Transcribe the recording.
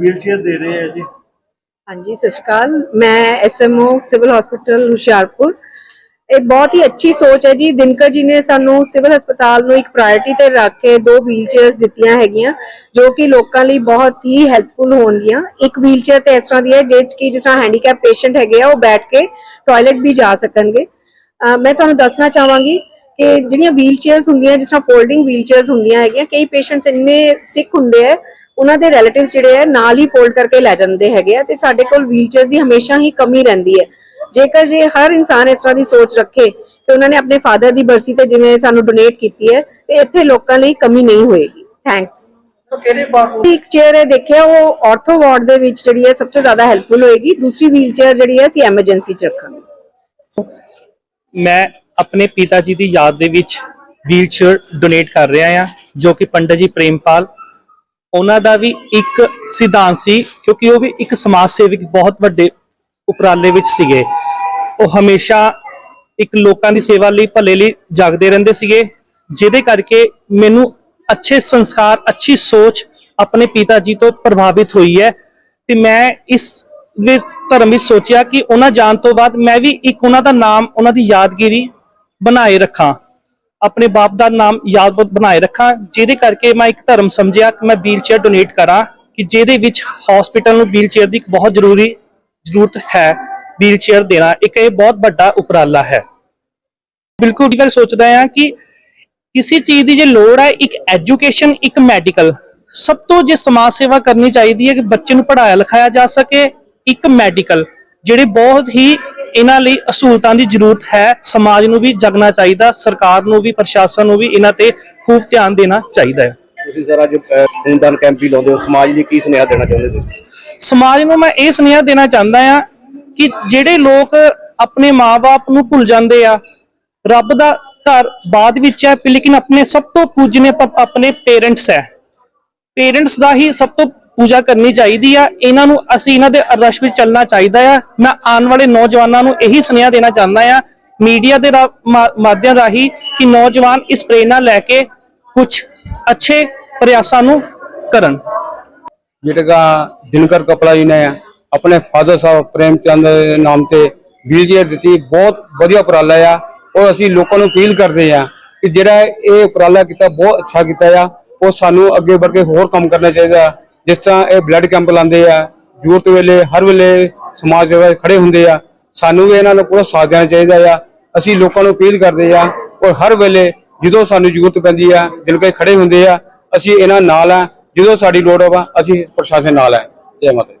Wheelchair ਦੇ ਰਹੇ ਆ ਜੀ। ਹਾਂਜੀ, ਸਤਿ ਸ਼੍ਰੀ ਅਕਾਲ। ਮੈਂ ਐਸਐਮਓ ਸਿਵਲ ਹਸਪੀਟਲ ਹੁਸ਼ਿਆਰਪੁਰ। ਇਹ ਬਹੁਤ ਹੀ ਅੱਛੀ ਸੋਚ ਹੈ ਜੀ। ਦਿਨਕਰ ਜੀ ਨੇ ਸਾਨੂੰ ਸਿਵਲ ਹਸਪਤਾਲ ਨੂੰ ਇੱਕ ਪ੍ਰਾਇੋਰਟੀ ਤੇ ਰੱਖ ਕੇ ਦੋ ਵੀਲਚੇਅਰਸ ਦਿੱਤੀਆਂ ਹੈਗੀਆਂ, ਜੋ ਕਿ ਲੋਕਾਂ ਲਈ ਬਹੁਤ ਹੀ ਹੈਲਪਫੁਲ ਹੋਣਗੀਆਂ। ਇੱਕ ਵੀਲਚੇਅਰ ਤੇ ਇਸ ਤਰ੍ਹਾਂ ਦੀ ਹੈ ਜਿਸ ਕਿ ਜਿਸ ਤਰ੍ਹਾਂ ਹੈਂਡੀਕੈਪ ਪੇਸ਼ੈਂਟ ਹੈਗੇ ਆ, ਉਹ ਬੈਠ ਕੇ ਟਾਇਲਟ ਵੀ ਜਾ ਸਕਣਗੇ। ਅਹ ਮੈਂ ਤੁਹਾਨੂੰ ਦੱਸਣਾ ਚਾਹਾਂਗੀ ਕਿ ਜਿਹੜੀਆਂ ਵੀਲਚੇਅਰਸ ਹੁੰਦੀਆਂ, ਜਿਸ ਤਰ੍ਹਾਂ ਫੋਲਡਿੰਗ ਵੀਲਚੇਅਰਸ ਹੁੰਦੀਆਂ ਹੈਗੀਆਂ, ਕਈ ਪੇਸ਼ੈਂਟਸ ਇੰਨੇ ਸਿੱਖ ਹੁੰਦੇ ਆ ਉਹਨਾਂ ਦੇ ਰਿਲੇਟਿਵਸ ਜਿਹੜੇ ਆ ਨਾਲ ਹੀ ਫੋਲਡ ਕਰਕੇ ਲੈ ਜਾਂਦੇ ਹੈਗੇ ਆ ਤੇ ਸਾਡੇ ਕੋਲ ਵੀਲਚੇਅਰਸ ਦੀ ਹਮੇਸ਼ਾ ਹੀ ਕਮੀ ਰਹਿੰਦੀ ਹੈ। ਜੇਕਰ ਜੇ ਹਰ ਇਨਸਾਨ ਇਸ ਤਰ੍ਹਾਂ ਦੀ ਸੋਚ ਰੱਖੇ ਕਿ ਉਹਨਾਂ ਨੇ ਆਪਣੇ ਫਾਦਰ ਦੀ ਬਰਸੀ ਤੇ ਜਿਵੇਂ ਸਾਨੂੰ ਡੋਨੇਟ ਕੀਤੀ ਹੈ ਤੇ ਇੱਥੇ ਲੋਕਾਂ ਲਈ ਕਮੀ ਨਹੀਂ ਹੋਏਗੀ। ਥੈਂਕਸ ਇੱਕ ਚੇਅਰ ਹੈ ਦੇਖਿਆ ਉਹ ਆਰਥੋ ਵਾਰਡ ਦੇ ਵਿੱਚ ਜਿਹੜੀ ਹੈ ਸਭ ਤੋਂ ਜ਼ਿਆਦਾ ਹੈਲਪਫੁਲ ਹੋਏਗੀ। ਦੂਸਰੀ ਵੀਲਚੇਅਰ ਜਿਹੜੀ ਹੈ ਅਸੀਂ ਐਮਰਜੈਂਸੀ ਚ ਰੱਖਾਂਗੇ। ਮੈਂ ਆਪਣੇ ਪਿਤਾ ਜੀ ਦੀ ਯਾਦ ਦੇ ਵਿੱਚ ਵੀਲਚੇਅਰ ਡੋਨੇਟ ਕਰ ਰਿਹਾ ਹਾਂ ਜੋ ਕਿ ਪੰਡਤ ਜੀ ਪ੍ਰੇਮਪਾਲ ਉਹਨਾਂ ਦਾ ਵੀ ਇੱਕ ਸਿਧਾਂਤ ਸੀ, ਕਿਉਂਕਿ ਉਹ ਵੀ ਇੱਕ ਸਮਾਜ ਸੇਵਕ ਬਹੁਤ ਵੱਡੇ ਉਪਰਾਲੇ ਵਿੱਚ ਸੀਗੇ। ਉਹ ਹਮੇਸ਼ਾ ਇੱਕ ਲੋਕਾਂ ਦੀ ਸੇਵਾ ਲਈ, ਭਲੇ ਲਈ ਜਾਗਦੇ ਰਹਿੰਦੇ ਸੀਗੇ, ਜਿਹਦੇ ਕਰਕੇ ਮੈਨੂੰ ਅੱਛੇ ਸੰਸਕਾਰ, ਅੱਛੀ ਸੋਚ ਆਪਣੇ ਪਿਤਾ ਜੀ ਤੋਂ ਪ੍ਰਭਾਵਿਤ ਹੋਈ ਹੈ। ਤੇ ਮੈਂ ਇਸ ਵੀ ਧਰਮ ਵਿੱਚ ਸੋਚਿਆ ਕਿ ਉਹਨਾਂ ਜਾਣ ਤੋਂ ਬਾਅਦ ਮੈਂ ਵੀ ਇੱਕ ਉਹਨਾਂ ਦਾ ਨਾਮ, ਉਹਨਾਂ ਦੀ ਯਾਦਗਿਰੀ ਬਣਾਏ ਰੱਖਾਂ। ਆਪਣੇ ਬਾਪ ਦਾ ਨਾਮ ਯਾਦ ਬਣਾਏ ਰੱਖਾਂ, ਜਿਹਦੇ ਕਰਕੇ ਮੈਂ ਇੱਕ ਧਰਮ ਸਮਝਿਆ ਕਿ ਮੈਂ ਵੀਲਚੇਅਰ ਡੋਨੇਟ ਕਰਾਂ, ਕਿ ਜਿਹਦੇ ਵਿੱਚ ਹਸਪੀਟਲ ਨੂੰ ਵੀਲਚੇਅਰ ਦੀ ਇੱਕ ਬਹੁਤ ਜ਼ਰੂਰੀ ਜ਼ਰੂਰਤ ਹੈ ਵੀਲਚੇਅਰ ਦੇਣਾ। ਇੱਕ ਇਹ ਬਹੁਤ ਵੱਡਾ ਉਪਰਾਲਾ ਹੈ। ਬਿਲਕੁਲ ਠੀਕ ਸੋਚਦਾ ਹਾਂ ਕਿ ਕਿਸੇ ਚੀਜ਼ ਦੀ ਜੇ ਲੋੜ ਹੈ, ਇੱਕ ਐਜੂਕੇਸ਼ਨ ਇੱਕ ਮੈਡੀਕਲ ਸਭ ਤੋਂ ਜੇ ਸਮਾਜ ਸੇਵਾ ਕਰਨੀ ਚਾਹੀਦੀ ਹੈ ਕਿ ਬੱਚੇ ਨੂੰ ਪੜਾਇਆ ਲਿਖਾਇਆ ਜਾ ਸਕੇ, ਇੱਕ ਮੈਡੀਕਲ ਜਿਹੜੇ ਬਹੁਤ ਹੀ ਇਹਨਾਂ ਲਈ ਅਸੂਲਤਾਂ ਦੀ ਜ਼ਰੂਰਤ ਹੈ। ਸਮਾਜ ਨੂੰ ਵੀ ਜਗਣਾ ਚਾਹੀਦਾ ਸਰਕਾਰ ਨੂੰ ਵੀ ਪ੍ਰਸ਼ਾਸਨ ਨੂੰ ਵੀ ਇਹਨਾਂ ਤੇ ਖੂਬ ਧਿਆਨ ਦੇਣਾ ਚਾਹੀਦਾ ਹੈ। ਤੁਸੀਂ ਸਰ ਅੱਜ ਖੂਨਦਾਨ ਕੈਂਪ ਵੀ ਲਾਉਂਦੇ ਹੋ। ਸਮਾਜ ਲਈ ਕੀ ਸੁਨੇਹਾ ਦੇਣਾ ਚਾਹੁੰਦੇ ਤੁਸੀਂ? ਸਮਾਜ ਨੂੰ ਮੈਂ ਇਹ ਸੁਨੇਹਾ ਦੇਣਾ ਚਾਹੁੰਦਾ ਆ ਕਿ ਜਿਹੜੇ ਲੋਕ ਆਪਣੇ ਮਾਪੇ ਨੂੰ ਭੁੱਲ ਜਾਂਦੇ ਆ ਰੱਬ ਦਾ ਘਰ ਬਾਅਦ ਵਿੱਚ ਹੈ ਲੇਕਿਨ ਆਪਣੇ ਸਭ ਤੋਂ ਪੂਜਨੇ ਆਪਣੇ ਪੇਰੈਂਟਸ ਹੈ। ਪੇਰੈਂਟਸ ਦਾ ਹੀ ਸਭ ਤੋਂ ਪੂਜਾ ਕਰਨੀ ਚਾਹੀਦੀ ਆ। ਇਹਨਾਂ ਨੂੰ ਅਸੀਂ ਇਹਨਾਂ ਦੇ ਅਰਦਾਸ ਵਿੱਚ ਚੱਲਣਾ ਚਾਹੀਦਾ ਆ। ਮੈਂ ਆਉਣ ਵਾਲੇ ਨੌਜਵਾਨਾਂ ਨੂੰ ਇਹੀ ਸੁਨੇਹਾ ਦੇਣਾ ਚਾਹੁੰਦਾ ਆ, ਮੀਡੀਆ ਦੇ ਮਾਧਿਅਮ ਰਾਹੀਂ ਕਿ ਨੌਜਵਾਨ ਇਸ ਪ੍ਰੇਰਣਾ ਲੈ ਕੇ ਕੁਝ ਅੱਛੇ ਪ੍ਰਯਾਸਾਂ ਨੂੰ ਕਰਨ। ਜਿਹੜਾ ਦਿਨਕਰ ਕਪੜਾ ਜੀ ਨੇ ਆਪਣੇ ਫਾਦਰ ਸਾਹਿਬ ਪ੍ਰੇਮਚੰਦ ਦੇ ਨਾਮ ਤੇ ਵੀਲਚੇਅਰ ਦਿੱਤੀ, ਬਹੁਤ ਵਧੀਆ ਉਪਰਾਲਾ ਆ। ਉਹ ਅਸੀਂ ਲੋਕਾਂ ਨੂੰ ਅਪੀਲ ਕਰਦੇ ਆ ਕਿ ਜਿਹੜਾ ਇਹ ਉਪਰਾਲਾ ਕੀਤਾ, ਬਹੁਤ ਅੱਛਾ ਕੀਤਾ ਆ। ਉਹ ਸਾਨੂੰ ਅੱਗੇ ਵਧ ਕੇ ਹੋਰ ਕੰਮ ਕਰਨਾ ਚਾਹੀਦਾ। ਜਿਸ ਤਰ੍ਹਾਂ ਇਹ ਬਲੱਡ ਕੈਂਪ ਲਾਉਂਦੇ ਆ ਜ਼ਰੂਰਤ ਵੇਲੇ, ਹਰ ਵੇਲੇ ਸਮਾਜ ਸੇਵਾ ਖੜੇ ਹੁੰਦੇ ਆ, ਸਾਨੂੰ ਵੀ ਇਹਨਾਂ ਨੂੰ ਪੂਰਾ ਸਾਥ ਦੇਣਾ ਚਾਹੀਦਾ ਆ। ਅਸੀਂ ਲੋਕਾਂ ਨੂੰ ਅਪੀਲ ਕਰਦੇ ਆ ਔਰ ਹਰ ਵੇਲੇ ਜਦੋਂ ਸਾਨੂੰ ਜ਼ਰੂਰਤ ਪੈਂਦੀ ਆ, ਦਿਲ ਕੇ ਖੜੇ ਹੁੰਦੇ ਆ, ਅਸੀਂ ਇਹਨਾਂ ਨਾਲ ਆ, ਜਦੋਂ ਸਾਡੀ ਲੋੜ ਹੋਵਾ, ਅਸੀਂ ਪ੍ਰਸ਼ਾਸਨ ਨਾਲ ਹੈ ਜੈ ਮਾਤਾ